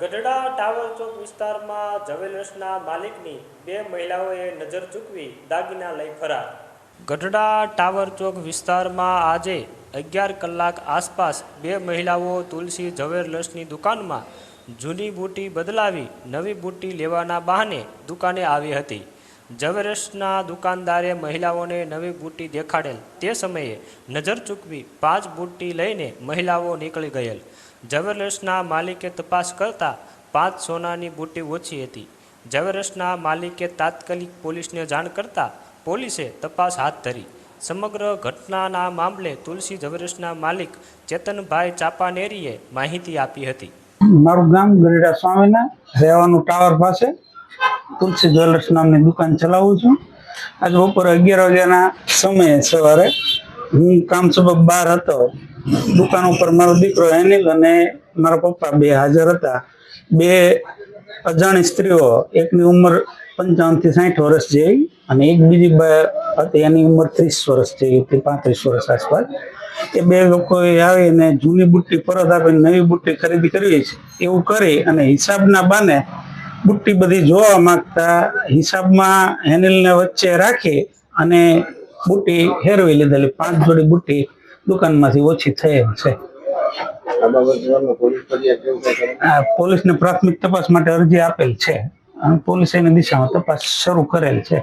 Gadhada tower ચોક વિસ્તારમાં જવેલર્સના માલિકની બે મહિલાઓએ નજર ચૂકવી દાગીના લઈ ફરાર. ગઢડા ટાવર ચોક વિસ્તારમાં આજે અગિયાર કલાક આસપાસ બે મહિલાઓ તુલસી જવેલર્સની દુકાનમાં જૂની બુટ્ટી બદલાવી નવી બુટ્ટી લેવાના બહાને દુકાને આવી હતી. જવેલર્સના દુકાનદારે મહિલાઓને નવી બુટ્ટી દેખાડેલ. તે સમયે નજર ચૂકવી પાંચ બુટ્ટી લઈને મહિલાઓ નીકળી ગયેલ. ઝવેરસના માલિકે તપાસ કરતા પાંચ સોનાની બુટ્ટી ઓછી હતી. ઝવેરસના માલિકે તાત્કાલિક પોલીસને જાણ કરતા પોલીસે તપાસ હાથ ધરી. સમગ્ર ઘટનાના મામલે તુલસી ઝવેરસના માલિક ચેતનભાઈ ચાપાનેરીએ માહિતી આપી હતી. મારું ગામ ગરીડા સ્વામીના રહેવાનું ટાવર પાસે. તુલસી જ્વેલર્સ નામની દુકાન ચલાવું છું. આજ બપોરે અગિયાર વાગ્યાના સમયે સવારે હું કામ સબબ બહાર હતો. દુકાન ઉપર મારો દીકરો એનિલ અને મારા પપ્પા બે હાજર હતા. બે અજાણી સ્ત્રીઓ, એકની ઉંમર પંચાવનથી સાઠ વર્ષ જેવી અને એક બીજી હતી એની ઉંમર ત્રીસ વર્ષ જેવી હતી પાંત્રીસ વર્ષ આસપાસ. એ બે લોકોએ આવીને જૂની બુટ્ટી પરત આપીને નવી બુટ્ટી ખરીદી કરવી છે એવું કરી અને હિસાબના બાને બુટ્ટી બધી જોવા માંગતા હિસાબમાં હેન્ડલને વચ્ચે રાખી અને બુટ્ટી હેરવી લીધેલી. પાંચ જોડી બુટ્ટી દુકાનમાંથી ઓછી થયેલ છે. પોલીસને પ્રાથમિક તપાસ માટે અરજી આપેલ છે. અને પોલીસ એની દિશામાં તપાસ શરૂ કરેલ છે.